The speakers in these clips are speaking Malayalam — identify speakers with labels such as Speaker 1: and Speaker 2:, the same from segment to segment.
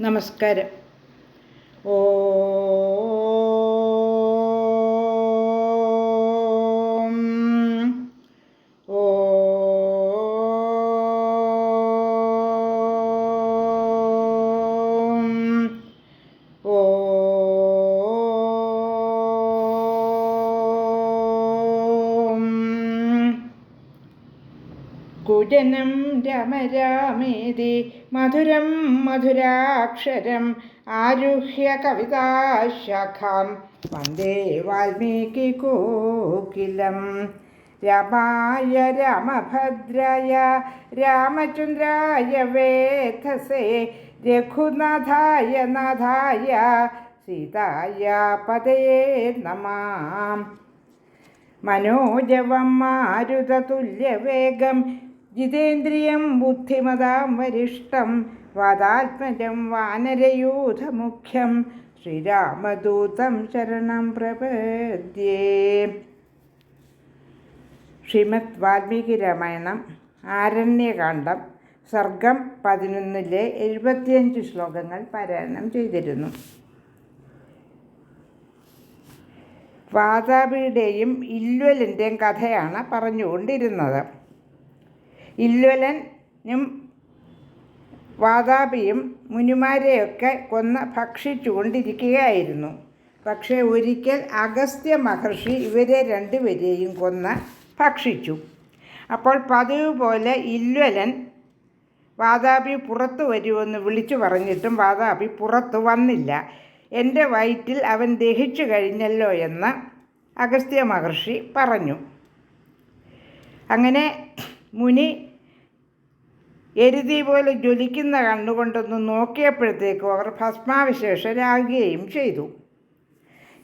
Speaker 1: നമസ്കാരം. ഓ കുജനം രമരാമേതി മധുരം മധുരാക്ഷരം ആരുഹ്യ കവിതാശാഖാം. വന്ദേ വാൽമീകി കോകിലം. രമായ രാമഭദ്രായ രാമചന്ദ്രായ വേധസേ രഘുനാഥായ നാഥായ സീതായ പതയേ നമാം. മനോജവം മാരുതതുല്യവേഗം ജിതേന്ദ്രിയം ബുദ്ധിമതാം വരിഷ്ടം വാതാത്മജം വാനരയൂഥമുഖ്യം ശ്രീരാമദൂതം ശരണം പ്രപദ്യേ. ശ്രീമദ് വാൽമീകി രാമായണം ആരണ്യകാന്ഡം സർഗം പതിനൊന്നിലെ എഴുപത്തിയഞ്ച് ശ്ലോകങ്ങൾ പാരായണം ചെയ്തിരുന്നു. വാതാപിയുടെയും ഇല്വലിന്റെയും കഥയാണ് പറഞ്ഞുകൊണ്ടിരുന്നത്. ഇല്വലനും വാതാപിയും മുനിമാരെയൊക്കെ കൊന്ന് ഭക്ഷിച്ചുകൊണ്ടിരിക്കുകയായിരുന്നു. പക്ഷേ ഒരിക്കൽ അഗസ്ത്യ മഹർഷി ഇവരെ രണ്ടുപേരെയും കൊന്ന് ഭക്ഷിച്ചു. അപ്പോൾ പതിവ് പോലെ ഇല്വലൻ വാതാപി പുറത്തു വരുമെന്ന് വിളിച്ചു പറഞ്ഞിട്ടും വാതാപി പുറത്തു വന്നില്ല. എന്റെ വയറ്റിൽ അവൻ ദഹിച്ചു കഴിഞ്ഞല്ലോ എന്ന് അഗസ്ത്യ മഹർഷി പറഞ്ഞു. അങ്ങനെ മുനി എരുതി പോലെ ജ്വലിക്കുന്ന കണ്ണുകൊണ്ടൊന്ന് നോക്കിയപ്പോഴത്തേക്കും അവർ ഭസ്മാവിശേഷരാകുകയും ചെയ്തു.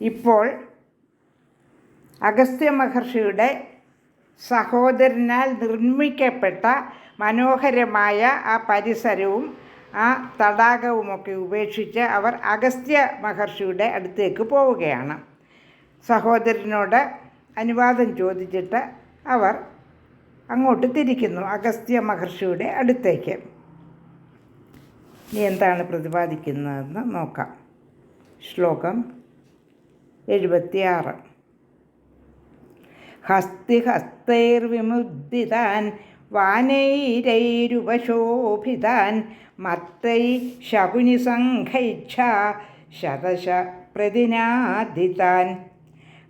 Speaker 1: ഇപ്പോൾ അഗസ്ത്യ മഹർഷിയുടെ സഹോദരനാൽ നിർമ്മിക്കപ്പെട്ട മനോഹരമായ ആ പരിസരവും ആ തടാകവുമൊക്കെ ഉപേക്ഷിച്ച് അവർ അഗസ്ത്യ മഹർഷിയുടെ അടുത്തേക്ക് പോവുകയാണ്. സഹോദരനോട് അനുവാദം ചോദിച്ചിട്ട് അവർ അങ്ങോട്ട് തിരിക്കുന്നു അഗസ്ത്യ മഹർഷിയുടെ അടുത്തേക്ക്. ഇനി എന്താണ് പ്രതിപാദിക്കുന്നതെന്ന് നോക്കാം. ശ്ലോകം എഴുപത്തിയാറ്. ഹസ്തി ഹസ്തൈർവിമുദ്ദിതാൻ വാനൈരൈരുപശോഭിതാൻ മത്തൈ ശകുനിസംഘൈച്ഛ ശതശ പ്രതിനാദിതാൻ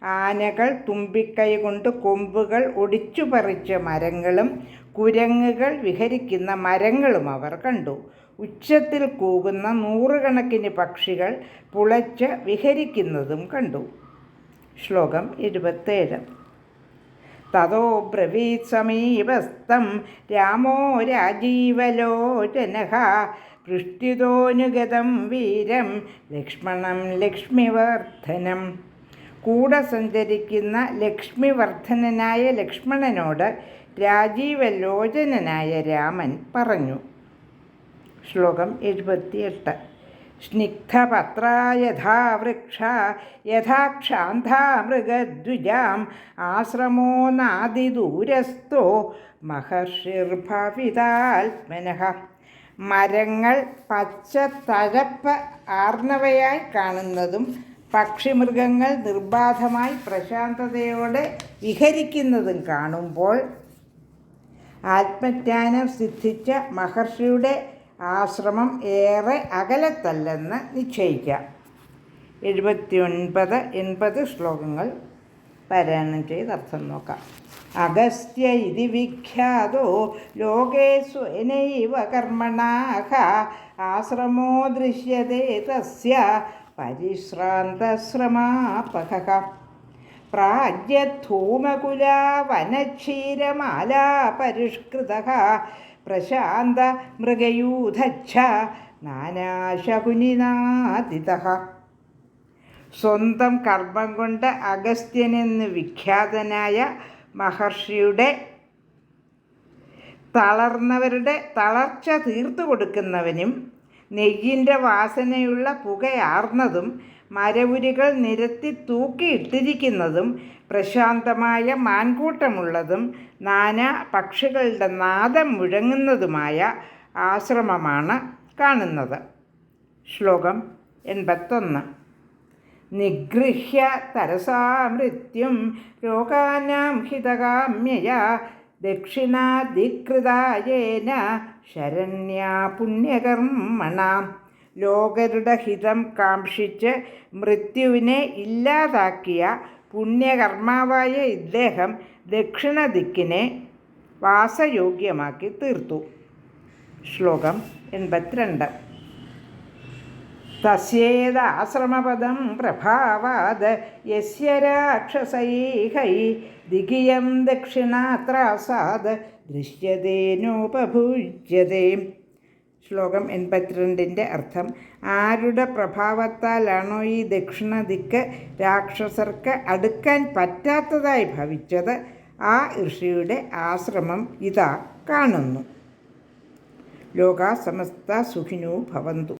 Speaker 1: ആനകൾ തുമ്പിക്കൈ കൊണ്ട് കൊമ്പുകൾ ഒടിച്ചു പറിച്ച മരങ്ങളും കുരങ്ങുകൾ വിഹരിക്കുന്ന മരങ്ങളും അവർ കണ്ടു. ഉച്ചത്തിൽ കൂകുന്ന നൂറുകണക്കിന് പക്ഷികൾ പുളച്ച് വിഹരിക്കുന്നതും കണ്ടു. ശ്ലോകം എഴുപത്തേഴ് തതോ ബ്രവീത് സമീപസ്ഥം രാമോ രാജീവലോചന പൃഷ്ടിതോനുഗതം വീരം ലക്ഷ്മണം ലക്ഷ്മിവർദ്ധനം. കൂടെ സഞ്ചരിക്കുന്ന ലക്ഷ്മിവർദ്ധനനായ ലക്ഷ്മണനോട് രാജീവലോചനനായ രാമൻ പറഞ്ഞു. ശ്ലോകം എഴുപത്തിയെട്ട്. സ്നിഗ്ധപത്ര യഥാ വൃക്ഷ യഥാ മൃഗദ്വിജാം ആശ്രമോ നാദിദൂരസ്ഥോ മഹർഷിർഭവിതാത്മനഃ. മരങ്ങൾ പച്ച തഴപ്പ് ആർന്നവയായി കാണുന്നതും പക്ഷിമൃഗങ്ങൾ നിർബാധമായി പ്രശാന്തതയോടെ വിഹരിക്കുന്നതും കാണുമ്പോൾ ആത്മജ്ഞാനം സിദ്ധിച്ച മഹർഷിയുടെ ആശ്രമം ഏറെ അകലത്തല്ലെന്ന് നിശ്ചയിക്കാം. എഴുപത്തിയൊൻപത് എൺപത് ശ്ലോകങ്ങൾ പാരായണം ചെയ്ത് അർത്ഥം നോക്കാം. അഗസ്ത്യ ഇതി വിഖ്യാതോ ലോകേ എനൈവ കർമ്മണാഹ ആശ്രമോ ദൃശ്യതേ തസ്യ പരിശ്രാന്തശ്രമാപക പ്രാജ്യധൂമകുല വനക്ഷീരമാല പരിഷ്കൃത പ്രശാന്ത മൃഗയൂധച്ഛ നാനാശകുനിനാദിത സ്വന്തം കർമ്മം കൊണ്ട് അഗസ്ത്യനെന്ന് വിഖ്യാതനായ മഹർഷിയുടെ തളർന്നവരുടെ തളർച്ച തീർത്തു കൊടുക്കുന്നവനും നെയ്യിന്റെ വാസനയുള്ള പുകയാർന്നതും മരവുരികൾ നിരത്തി തൂക്കിയിട്ടിരിക്കുന്നതും പ്രശാന്തമായ മാൻകൂട്ടമുള്ളതും നാനാ പക്ഷികളുടെ നാദം മുഴങ്ങുന്നതുമായ ആശ്രമമാണ് കാണുന്നത്. ശ്ലോകം എൺപത്തൊന്ന്. നിഗൃഹ്യ തരസാ മൃത്യും രോഗാനാം ഹിതകാമ്യയാ ദക്ഷിണാധികൃതായേന ശരണ്യാ പുണ്യകർമ്മണാം ലോകരുടെ ഹിതം കാക്ഷിച്ച് മൃത്യുവിനെ ഇല്ലാതാക്കിയ പുണ്യകർമാവായ ഇദ്ദേഹം ദക്ഷിണ ദിക്കിനെ വാസയോഗ്യമാക്കി തീർത്തു. ശ്ലോകം എൺപത്തിരണ്ട്. തസ്യേതാശ്രമപദം പ്രഭാവാത് യസ്യ രാക്ഷസൈഹൈ ദിഗിയം ദക്ഷിണാത്രാസാദ് ദൃശ്യതേനോപഭുജ്യതേ ശ്ലോകം എൺപത്തിരണ്ടിന്റെ അർത്ഥം ആരുടെ പ്രഭാവത്താലാണോ ഈ ദക്ഷിണ ദിക്ക് രാക്ഷസർക്ക് അടുക്കാൻ പറ്റാത്തതായി ഭവിച്ചത്? ആ ഋഷിയുടെ ആശ്രമം ഇതാ കാണുന്നു. ലോകാ സമസ്ത സുഖിനോ ഭവന്തു.